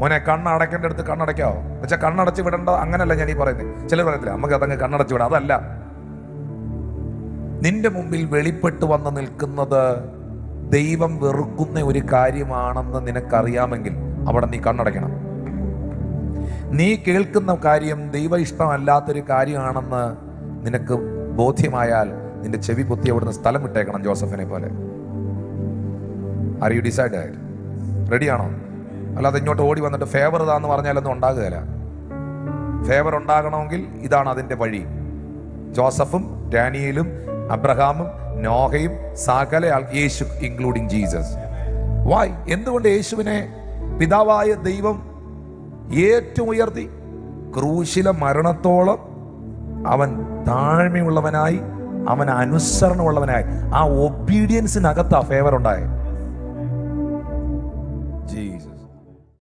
മോനെ കണ്ണടക്കേണ്ട അടുത്ത് കണ്ണടയ്ക്കാവോ? എന്നുവെച്ചാൽ കണ്ണടച്ച് വിടേണ്ട അങ്ങനല്ല ഞാൻ ഈ പറയുന്നത് ചിലർ പറയത്തില്ല നമുക്ക് അതങ്ങ് കണ്ണടച്ച് വിടാം. അതല്ല. നിന്റെ മുമ്പിൽ വെളിപ്പെട്ട് വന്ന് നിൽക്കുന്നത് ദൈവം വെറുക്കുന്ന ഒരു കാര്യമാണെന്ന് നിനക്കറിയാമെങ്കിൽ അവിടെ നീ കണ്ണടയ്ക്കണം. നീ കേൾക്കുന്ന കാര്യം ദൈവ ഇഷ്ടമല്ലാത്തൊരു കാര്യമാണെന്ന് നിനക്ക് ബോധ്യമായാൽ നിന്റെ ചെവി പൊത്തി അവിടുന്ന് സ്ഥലം വിട്ടേക്കണം ജോസഫിനെ പോലെ. ആർ യു ഡിസൈഡ് റെഡിയാണോ അല്ലാതെ ഇങ്ങോട്ട് ഓടി വന്നിട്ട് ഫേവർ ഇതാന്ന് പറഞ്ഞാലൊന്നും ഉണ്ടാകുകയില്ല. ഫേവർ ഉണ്ടാകണമെങ്കിൽ ഇതാണ് അതിന്റെ വഴി. ജോസഫും ഡാനിയലും അബ്രഹാമും നോഹയും സകല യേശു ഇൻക്ലൂഡിങ് ജീസസ് വായ് എന്തുകൊണ്ട് യേശുവിനെ പിതാവായ ദൈവം ഏറ്റവും ഉയർത്തി? ക്രൂശില മരണത്തോളം അവൻ താഴ്മയുള്ളവനായി അവൻ അനുസരണമുള്ളവനായി. ആ ഒബീഡിയൻസിനകത്താ ഫേവർ ഉണ്ടായത്.